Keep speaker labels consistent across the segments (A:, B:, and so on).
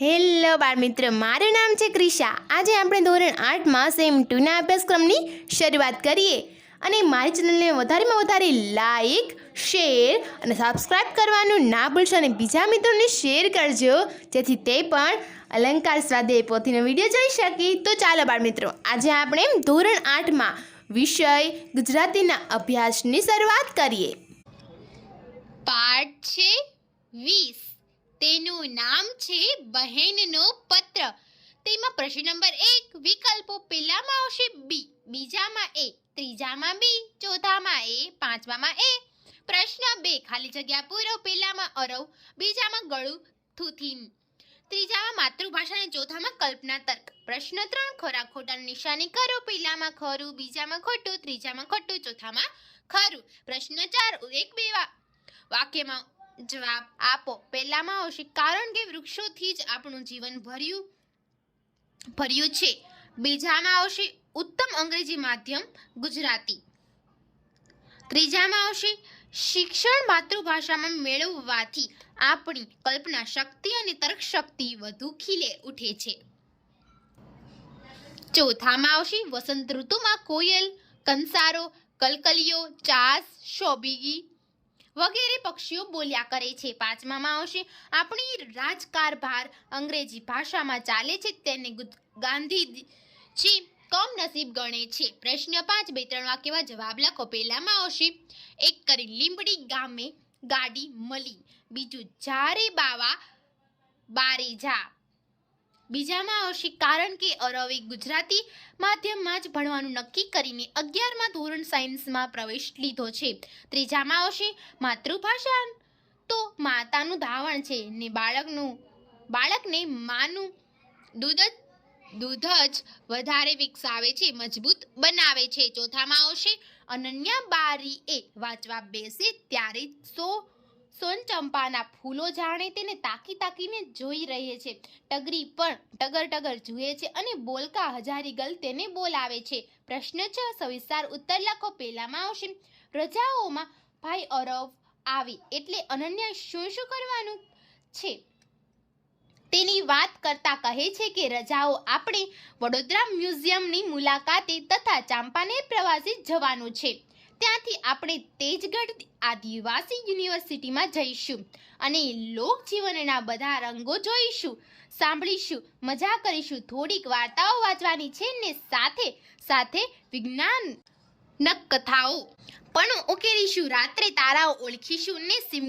A: Hello બાળ મિત્ર મારું નામ છે ક્રિશા. આજે આપણે ધોરણ આઠમાં સેમ ટુના અભ્યાસક્રમની શરૂઆત કરીએ. અને મારી ચેનલને વધારેમાં વધારે લાઈક શેર અને સબસ્ક્રાઇબ કરવાનું ના ભૂલશો અને બીજા મિત્રોને શેર કરજો. જેથી તે પણ અલંકાર સ્વાધ્યાય પોથીનો વીડિયો જોઈ શકે. તો ચાલો બાળ મિત્રો આજે આપણે ધોરણ આઠમાં વિષય ગુજરાતીના અભ્યાસની શરૂઆત કરીએ.
B: પાઠ છે વીસ. તેનું નામ છે બહેનનો પત્ર. તેમાં પ્રશ્ન નંબર એક, વિકલ્પો પહેલામાં આવશે બી બીજામાં એ ત્રીજામાં બી ચોથામાં એ પાંચમામાં એ પ્રશ્ન બે, ખાલી જગ્યા પૂરો, પહેલામાં અરવ, બીજામાં ગળું થુથીન ત્રીજામાં માતૃભાષા અને ચોથામાં કલ્પના તર્ક. પ્રશ્ન ત્રણ ખોરા ખોટા નિશાની કરો, પહેલામાં ખરું, બીજામાં ખોટું, ત્રીજામાં ખોટું, ચોથામાં ખરું. પ્રશ્ન ચાર, એક, બે વાક્યમાં જવાબ આપો. પહેલામાં આવશે, કારણ કે વૃક્ષોથી જ આપણું જીવન ભર્યું ભર્યું છે. બીજામાં આવશે, ઉત્તમ અંગ્રેજી માધ્યમ, ગુજરાતી. ત્રીજામાં આવશે, શિક્ષણ માતૃભાષામાં મેળવવાથી આપણી કલ્પના શક્તિ અને તર્ક શક્તિ વધુ ખીલે, ઉઠે છે. ચોથામાં આવશે, વસંત ઋતુમાં કોયલ, કંસારો કલકલીઓ ચાસ, શોભીગી વગેરે પક્ષીઓ બોલ્યા કરે છે. પાંચમામાં આવશે, આપણી રાજકારભાર અંગ્રેજી ભાષામાં ચાલે છે, તેને ગાંધી ગાંધીજી કમનસીબ ગણે છે. પ્રશ્ન પાંચ, બે, ત્રણ વાક્યમાં જવાબ લખો. પહેલામાં આવશે, એક કરી લીંબડી ગામે ગાડી મળી, બીજું જારે બાવા બારે જા. બીજામાં આવશે કારણ કે અરવે ગુજરાતી માધ્યમમાં જ ભણવાનું નક્કી કરીને અગિયારમાં ધોરણ સાયન્સમાં પ્રવેશ લીધો છે. ત્રીજામાં આવશે માતૃભાષા. તો માતાનું ધાવણ છે ને બાળકનું, બાળકને માનું દૂધ દૂધ જ વધારે વિકસાવે છે, મજબૂત બનાવે છે. ચોથામાં આવશે અનન્યા બારી એ વાંચવા બેસે ત્યારે સો સોન ચંપાના ફૂલો જાણે તેને તાકી તાકીને જોઈ રહે છે. ટગરી પણ ટગર ટગર જુએ છે અને બોલકા હજારીગલ તેને બોલાવે છે. પ્રશ્ન છ, સવિસ્તાર ઉત્તર લખો, પહેલામાં આવશે. રજાઓમાં ભાઈ અરવ આવી એટલે અનન્યા શું શું કરવાનું છે? તેની વાત કરતા કહે છે કે રજાઓ આપણે વડોદરા મ્યુઝિયમની મુલાકાતે તથા ચાંપાનેર પ્રવાસે જવાનું છે. ત્યાંથી આપણે તેજગઢ આદિવાસી યુનિવર્સિટીમાં જઈશું અને લોકજીવનના બધા રંગો જોઈશું, સાંભળીશું, મજા કરીશું, થોડીક વાર્તાઓ વાંચવાની છે ને સાથે સાથે વિજ્ઞાન નક કથાઓ પણ ઉકેલીશું. રાત્રે તારાઓ ઓળખીશું ને સિમ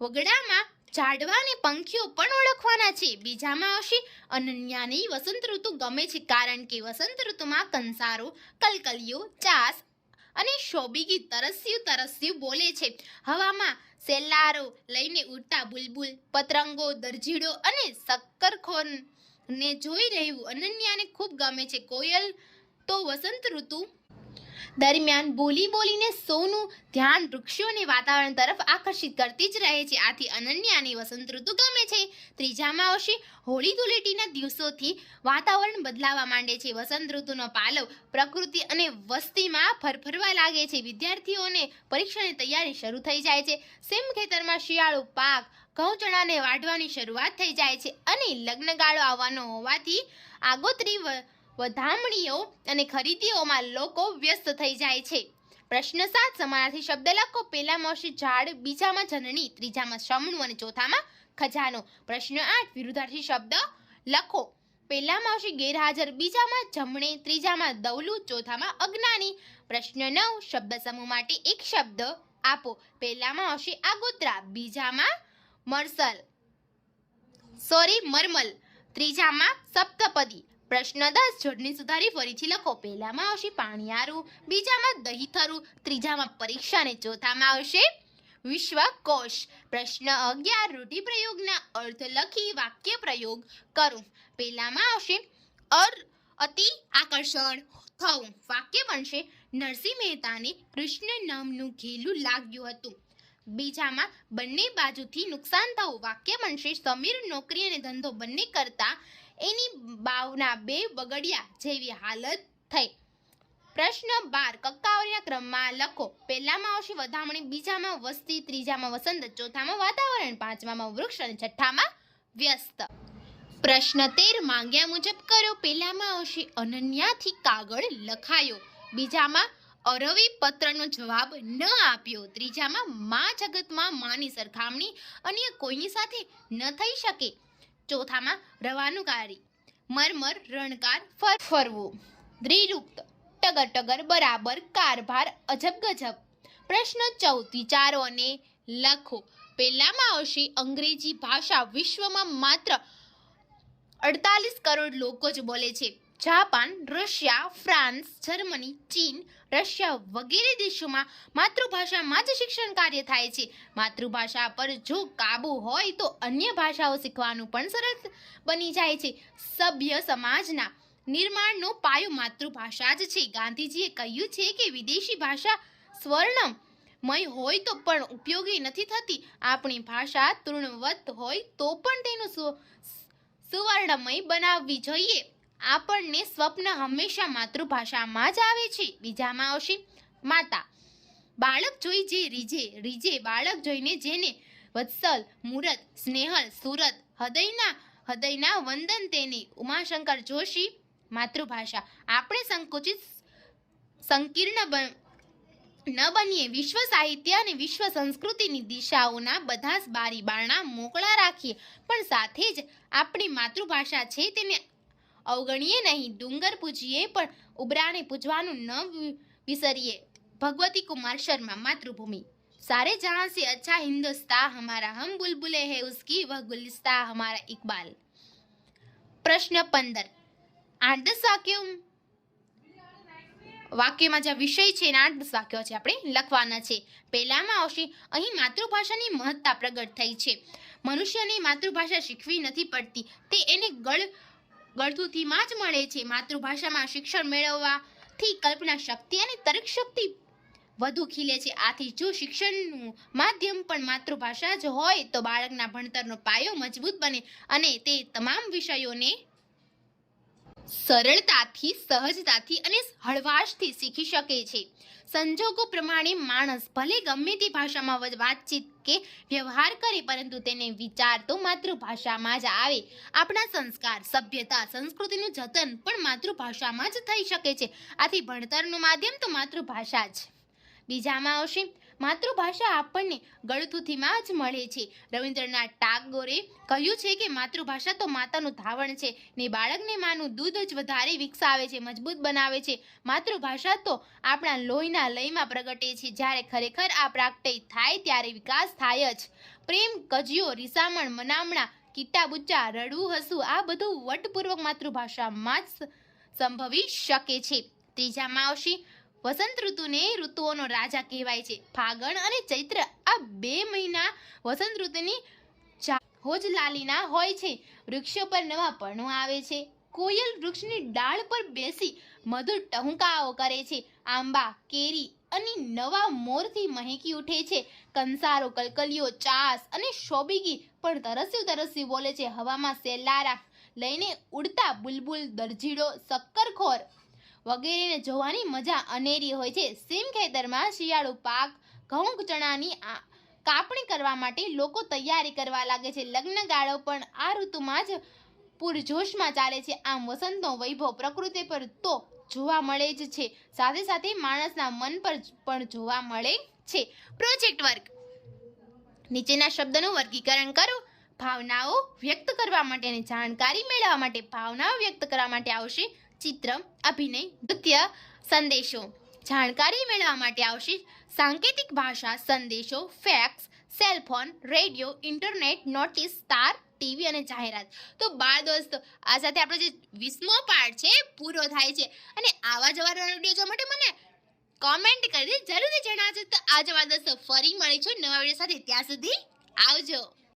B: વગડામાં ઝાડવાને પંખીઓ પણ ઓળખવાના છે. બીજામાં આવશે અનન્યાની વસંત ઋતુ ગમે છે, કારણ કે વસંત ઋતુમાં કંસારો કલકલીઓ ચાસ અને શોભીગી તરસ્યું તરસ્યું બોલે છે, હવામાં સેલારો લઈને ઉડતા બુલબુલ, પતરંગો, દરજીડો અને શક્કરખોર ને જોઈ રહ્યું અનન્યાને ખૂબ ગમે છે. કોયલ તો વસંત ઋતુ દરમિયાન બોલી બોલીને સૌનું, ધ્યાન, વૃક્ષો અને વાતાવરણ તરફ આકર્ષિત કરતી જ રહે છે. આથી અનન્યાની વસંત ઋતુ ગમે છે. ત્રીજામાં આવશે હોળી ધૂળેટીના દિવસોથી વાતાવરણ બદલાવા માંડે છે. વસંત ઋતુનો પાલવ પ્રકૃતિ અને વસ્તીમાં ફરફરવા લાગે છે. વિદ્યાર્થીઓને પરીક્ષાની તૈયારી શરૂ થઈ જાય છે. સેમ ખેતરમાં શિયાળુ પાક ઘઉં ચણાને વાઢવાની શરૂઆત થઈ જાય છે અને લગ્નગાળો આવવાનો હોવાથી આગોતરી વધામણીઓ અને ખરીદીઓમાં લોકો વ્યસ્ત થઈ જાય છે. પ્રશ્ન સાત, સમાનાર્થી શબ્દ લખો. પહેલામાં આવશે ઝાડ, બીજામાં જનની, ત્રીજામાં શમણું અને ચોથામાં ખજાનો. પ્રશ્ન આઠ, વિરુદ્ધાર્થી શબ્દ લખો. પહેલામાં આવશે ગેરહાજર, બીજામાં જમણે, ત્રીજામાં દવલું, ચોથામાં અજ્ઞાની. પ્રશ્ન નવ, શબ્દ સમૂહ માટે એક શબ્દ આપો. પહેલામાં આવશે આગોતરા, બીજામાં મરસલ. સોરી મરમલ. ત્રીજામાં સપ્તપદી. પ્રશ્ન દસ જોડણી સુધારી ફરીથી લખો. પહેલામાં આવશે પાણીયારું બીજામાં દહીથરું ત્રીજામાં પરીક્ષા અને ચોથામાં આવશે વિશ્વકોશ. પ્રશ્ન અગિયાર રૂઢિપ્રયોગના અર્થ લખી વાક્ય પ્રયોગ કરો. પહેલામાં આવશે અર, અતિ આકર્ષણ થવું. વાક્ય બનશે નરસિંહ મહેતાને કૃષ્ણ નામનું ઘેલું લાગ્યું હતું. બીજામાં બંને બાજુથી નુકસાન થવું. વાક્ય બનશે સમીર, નોકરી અને ધંધો બંને કરતા એની બાવના બે બગડ્યા જેવી હાલત થઈ. પ્રશ્ન બાર કક્કાવરીના ક્રમમાં લખો. પહેલામાં આવશે વધામણી, બીજામાં વસ્તી, ત્રીજામાં વસંત, ચોથામાં વાતાવરણ, પાંચમામાં વૃક્ષ અને છઠ્ઠામાં વ્યસ્ત. પ્રશ્ન તેર, માંગ્યા મુજબ કરો. પહેલામાં આવશે અનન્યાથી કાગળ લખાયો. બીજામાં અરવી પત્રનો જવાબ ન આપ્યો. ત્રીજામાં મા જગતમાં માની સરખામણી. અન્ય કોઈની સાથે ન થઈ શકે. ચોથામાં રવાનું કારી મરમર, રણકાર, ફર, ફરવું. દ્વિરૂક્ત ટગર ટગર બરાબર, કારભાર અજબ ગજબ પ્રશ્ન ચૌદ વિચારો અને લખો. પહેલામાં આવશે અંગ્રેજી ભાષા. વિશ્વમાં માત્ર અડતાલીસ કરોડ લોકો જ બોલે છે. જાપાન, રશિયા, ફ્રાન્સ, જર્મની, ચીન, રશિયા વગેરે દેશોમાં માતૃભાષામાં જ શિક્ષણ કાર્ય થાય છે. માતૃભાષા પર જો કાબુ હોય તો અન્ય ભાષાઓ શીખવાનું પણ સરળ બની જાય છે. સભ્ય સમાજના નિર્માણનો પાયો માતૃભાષા જ છે. ગાંધીજીએ કહ્યું છે કે વિદેશી ભાષા સ્વર્ણમ મય હોય તો પણ ઉપયોગી નથી થતી. આપણી ભાષા તૃણવત હોય તો પણ તેનું સુવર્ણમય બનાવવી જોઈએ. આપણને સ્વપ્ન હંમેશા માતૃભાષામાં જ આવે છે. બીજામાં આવશે માતા. બાળક જોઈ જે રીજે રીજે બાળક જોઈને જેને વત્સલ, મુરત, સ્નેહલ, સુરત, હૃદયના હૃદયના વંદન તેને ઉમાશંકર જોશી માતૃભાષા. આપણે સંકુચિત, સંકીર્ણ ન બનીએ. વિશ્વ સાહિત્ય અને વિશ્વ સંસ્કૃતિની દિશાઓના બધા જ બારી બારણા મોકળા રાખીએ. પણ સાથે જ આપણી માતૃભાષા છે તેને અવગણીએ નહીં ડુંગર પૂજીએ પણ ઉબરાને પૂજવાનું ન વિ- વિસરીએ ભગવતી કુમાર શર્મા માતૃભૂમિ સારે જહાં से अच्छा हिंदुस्तान हमारा हम बुलबुले है उसकी वह गुलिस्ता हमारा इकबाल પ્રશ્ન પંદર આઠ દસ વાક્યો વાક્યમાં જે વિષય છે એના આઠ દસ વાક્યો છે આપણે લખવાના છે પહેલામાં આવશે અહીં માતૃભાષાની મહત્તા પ્રગટ થઈ છે મનુષ્યને માતૃભાષા શીખવી નથી પડતી તે એને ગળ ગળથુથીમાં જ મળે છે. માતૃભાષામાં શિક્ષણ મેળવવાથી કલ્પના શક્તિ અને તર્ક શક્તિ વધુ ખીલે છે. આથી જો શિક્ષણનું માધ્યમ પણ માતૃભાષા જ હોય તો બાળકના ભણતરનો પાયો મજબૂત બને અને તે તમામ વિષયોને સરળતાથી, સહજતાથી અને હળવાશથી શીખી શકે છે. સંજોગો પ્રમાણે માણસ ભલે ગમે તે ભાષામાં વાતચીત કે વ્યવહાર કરે, પરંતુ તેને વિચાર તો માતૃભાષામાં જ આવે. આપણા સંસ્કાર, સભ્યતા, સંસ્કૃતિનું જતન પણ માતૃભાષામાં જ થઈ શકે છે. આથી ભણતરનું માધ્યમ તો માતૃભાષા જ. બીજામાં આવશે. માતૃભાષા આપણને ગળથુથીમાં જ મળે છે. રવિન્દ્રનાથ ટાગોરે કહ્યું છે કે માતૃભાષા તો માતાનું ધાવણ છે ને બાળકને માનું દૂધ જ વધારે વિકસાવે છે, મજબૂત બનાવે છે. માતૃભાષા તો આપણા લોહીના લયમાં પ્રગટે છે. જ્યારે ખરેખર આ પ્રાગટય થાય ત્યારે વિકાસ થાય જ. પ્રેમ, કજિયો, રીસામણ, મનામણા કીટા બુચ્ચા રડવું, હસવું આ બધું વટપૂર્વક માતૃભાષામાં જ સંભવી શકે છે. ત્રીજામાં આવશે વસંત ઋતુને ઋતુઓનો રાજા કહેવાય છે. ફાગણ અને ચૈત્ર આ બે મહિના વસંત ઋતુની જા- હોજલાલીના હોય છે. વૃક્ષો પર નવા પર્ણો આવે છે. કોયલ વૃક્ષની ડાળ પર બેસી મધુર ટહુકાઓ કરે છે. આંબા, કેરી અને નવા મોરથી મહેકી ઉઠે છે. કંસારો કલકલીઓ ચાસ અને શોબીગી પણ તરસ્યું તરસ્યું બોલે છે. હવામાં સેલારા લઈને ઉડતા બુલબુલ, દરજીડો, શક્કરખોર વગેરેને જોવાની મજા અનેરી હોય છે. સીમ ખેતરમાં શિયાળુ પાક ઘઉં ચણાની કાપણી કરવા માટે લોકો તૈયારી કરવા લાગે છે. લગ્ન ગાળો પણ આ ઋતુમાં જ પૂરજોશમાં ચાલે છે. આમ વસંતનો વૈભવ પ્રકૃતિ પર તો જોવા મળે જ છે. સાથે સાથે માણસના મન પર પણ જોવા મળે છે. Project work. નીચેના શબ્દનું વર્ગીકરણ કરો. ભાવનાઓ વ્યક્ત કરવા માટેની જાણકારી મેળવવા માટે ભાવનાઓ વ્યક્ત કરવા માટે આવશે. ચિત્ર, અભિનય, નૃત્ય, સંદેશો. જાણકારી મેળવવા માટે આવશે સાંકેતિક ભાષા, સંદેશો fax cellphone radio internet notice તાર ટીવી અને જાહેરાત. તો બાળ દોસ્તો, આ સાથે આપણો જે વીસમો પાર્ટ છે પૂરો થાય છે. અને આવા જવા વીડિયો જોવા માટે મને કોમેન્ટ કરી જરૂરથી જણાવજો. તો આ જવા દોસ્તો ફરી મળીશું નવા વીડિયો સાથે. ત્યાં સુધી આવજો.